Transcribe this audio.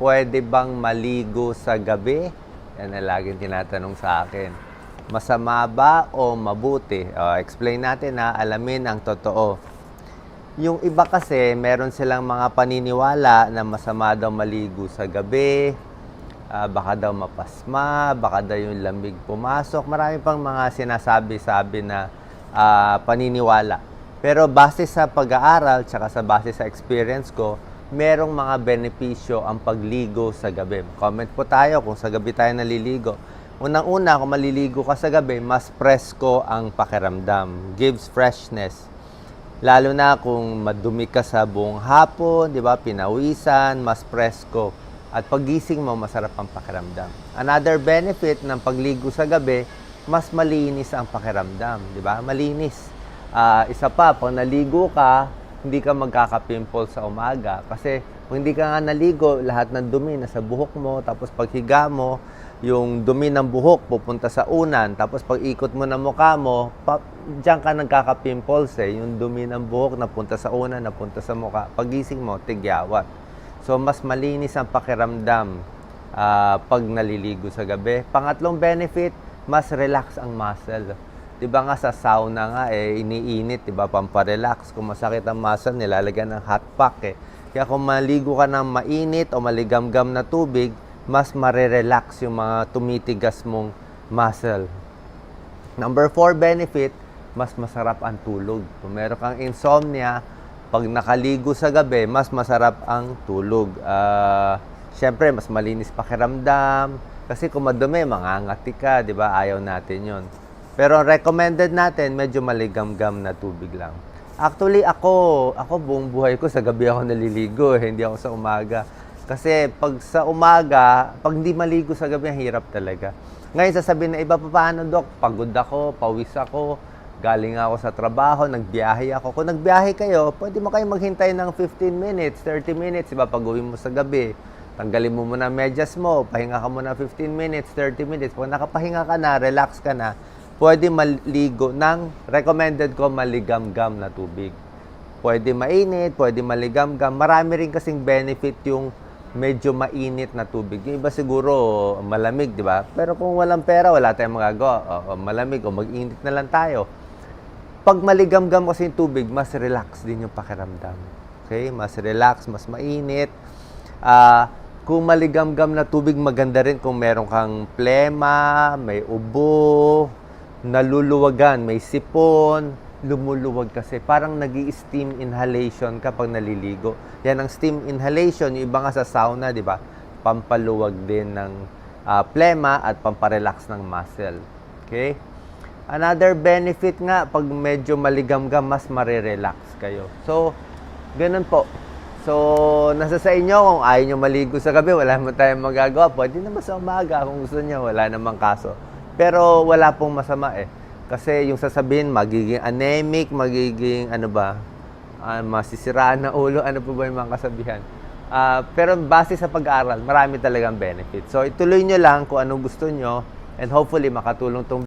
pwede bang maligo sa gabi? Yan ang laging tinatanong sa akin. Masama ba o mabuti? O, explain natin na alamin ang totoo. Yung iba kasi, meron silang mga paniniwala na masama daw maligo sa gabi, ah, baka daw mapasma, baka daw yung lamig pumasok. Marami pang mga sinasabi-sabi na ah, paniniwala. Pero base sa pag-aaral, tsaka sa base sa experience ko, merong mga benepisyo ang pagligo sa gabi. Comment po tayo kung sa gabi tayo naliligo. Unang-una, kung maliligo ka sa gabi, mas presko ang pakiramdam. Gives freshness. Lalo na kung madumi ka sa buong hapon, di ba, pinawisan, mas presko. At pagising mo, masarap ang pakiramdam. Another benefit ng pagligo sa gabi, mas malinis ang pakiramdam, di ba? Malinis. Ah, isa pa, pag naligo ka, hindi ka magkaka-pimple sa umaga. Kasi kung hindi ka nga naligo, lahat ng dumi nasa buhok mo, tapos paghiga mo, yung dumi ng buhok pupunta sa unan, tapos pag ikot mo ng mukha mo, pa, diyan ka nagkaka-pimples eh. Yung dumi ng buhok napunta sa unan, napunta sa mukha. Pagising mo, tigyawat. So, mas malinis ang pakiramdam ah, pag naliligo sa gabi. Pangatlong benefit, mas relax ang muscle. 'Di ba nga sa sauna nga eh iniinit, 'di ba, pamparelax. Kung masakit ang muscle, nilalagyan ng hot pack eh. Kaya kung maligo ka ng mainit o maligamgam na tubig, mas marerelax yung mga tumitigas mong muscle. Number four benefit, mas masarap ang tulog. Kung meron kang insomnia, pag nakaligo sa gabi, mas masarap ang tulog. Ah, Siyempre, mas malinis pakiramdam. Kasi kung madumi, mangangati ka, di ba? Ayaw natin yon. Pero recommended natin, medyo maligamgam na tubig lang. Actually, ako, ako buong buhay ko, sa gabi ako naliligo, eh, hindi ako sa umaga. Kasi pag sa umaga, pag hindi maligo sa gabi, hirap talaga. Ngayon, sasabihin na iba pa paano, Dok? Pagod ako, pawis ako, galing ako sa trabaho, nagbiyahe ako. Kung nagbiyahe kayo, pwede mo kayo maghintay ng 15 minutes, 30 minutes, iba pag uwi mo sa gabi. Tanggalin mo muna medyas mo, pahinga ka muna 15 minutes, 30 minutes. Pag nakapahinga ka na, relax ka na, pwede maligo ng recommended ko maligamgam na tubig. Pwede mainit, pwede maligamgam. Marami rin kasing benefit yung medyo mainit na tubig. Yung iba siguro malamig, di ba? Pero kung walang pera, wala tayong magagawa. O, malamig o mag-init na lang tayo. Pag maligamgam kasi yung tubig, mas relax din yung pakiramdam. Okay? Mas relax, mas mainit. Ah, kung maligamgam na tubig, maganda rin kung meron kang plema, may ubo, naluluwagan, may sipon, lumuluwag kasi. Parang nag steam inhalation kapag naliligo. Yan ang steam inhalation. Yung iba nga sa sauna, di ba? Pampaluwag din ng ah, plema at pamparelax ng muscle. Okay? Another benefit nga, pag medyo maligamgam, mas marirelax kayo. So, ganun po. So, nasa sa inyo kung ayaw nyo maligo sa gabi, wala naman tayong magagawa. Pwede naman sa umaga kung gusto nyo, wala namang kaso. Pero wala pong masama eh. Kasi yung sasabihin, magiging anemic, magiging ano ba, ah, masisiraan na ulo, ano po ba yung mga kasabihan. Ah, pero base sa pag-aaral, marami talagang benefit. So, ituloy nyo lang kung anong gusto nyo and hopefully makatulong tong